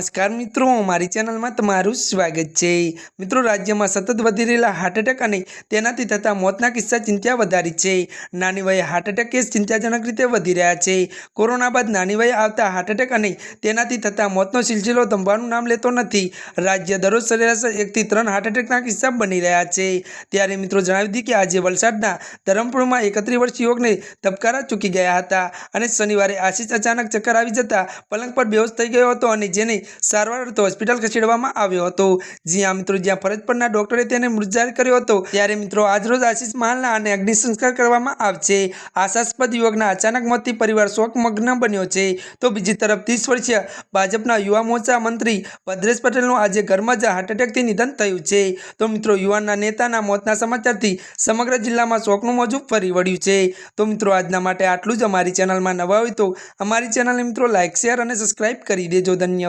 નમસ્કાર મિત્રો, મારી ચેનલમાં તમારું સ્વાગત છે. મિત્રો, રાજ્યમાં સતત વધી રહેલા હાર્ટ એટેક અને તેનાથી થતા મોતના કિસ્સા ચિંતા વધારી છે. નાની વયે હાર્ટ એટેક કેસ ચિંતાજનક રીતે વધી રહ્યા છે. કોરોના બાદ નાની વયે આવતા હાર્ટ એટેક અને તેનાથી થતા મોતનો સિલસિલો થંભાનું નામ લેતો નથી. રાજ્ય દરરોજ સરેરાશ એકથી ત્રણ હાર્ટ એટેકના કિસ્સા બની રહ્યા છે. ત્યારે મિત્રો જણાવી દીધી કે આજે વલસાડના ધરમપુરમાં એકત્રીસ વર્ષ યુવકને ધબકારા ચૂકી ગયા હતા અને શનિવારે આશીષ અચાનક ચક્કર આવી જતા પલંગ પર બેહોશ થઈ ગયો હતો અને જેને સારવાર હોસ્પિટલ ખસેડવામાં આવ્યો હતો. જ્યાં મિત્રો, જ્યાં ફરજ પરના ડોક્ટરે તેને મૃત જાહેર કર્યો હતો. ત્યારે મિત્રો, આજરોજ આશીષ માલના અને અગ્નિ સંસ્કાર કરવામાં આવશે. આશાસ્પદ યુવકના અચાનક મોતથી પરિવાર શોકમગ્ન બન્યો છે. તો બીજી તરફ ત્રીસ વર્ષીય ભાજપના યુવા મોરચા મંત્રી ભદ્રેશ પટેલનું આજે ઘરમાં જ હાર્ટ એટેકથી નિધન થયું છે. તો મિત્રો, યુવાનના નેતાના મોતના સમાચારથી સમગ્ર જિલ્લામાં શોકનું મોજું ફરી વળ્યું છે. તો મિત્રો, આજના માટે આટલું જ અમારી ચેનલમાં નવા હોય તો અમારી ચેનલને મિત્રો લાઇક શેર અને સબસ્ક્રાઇબ કરી દેજો. ધન્યવાદ.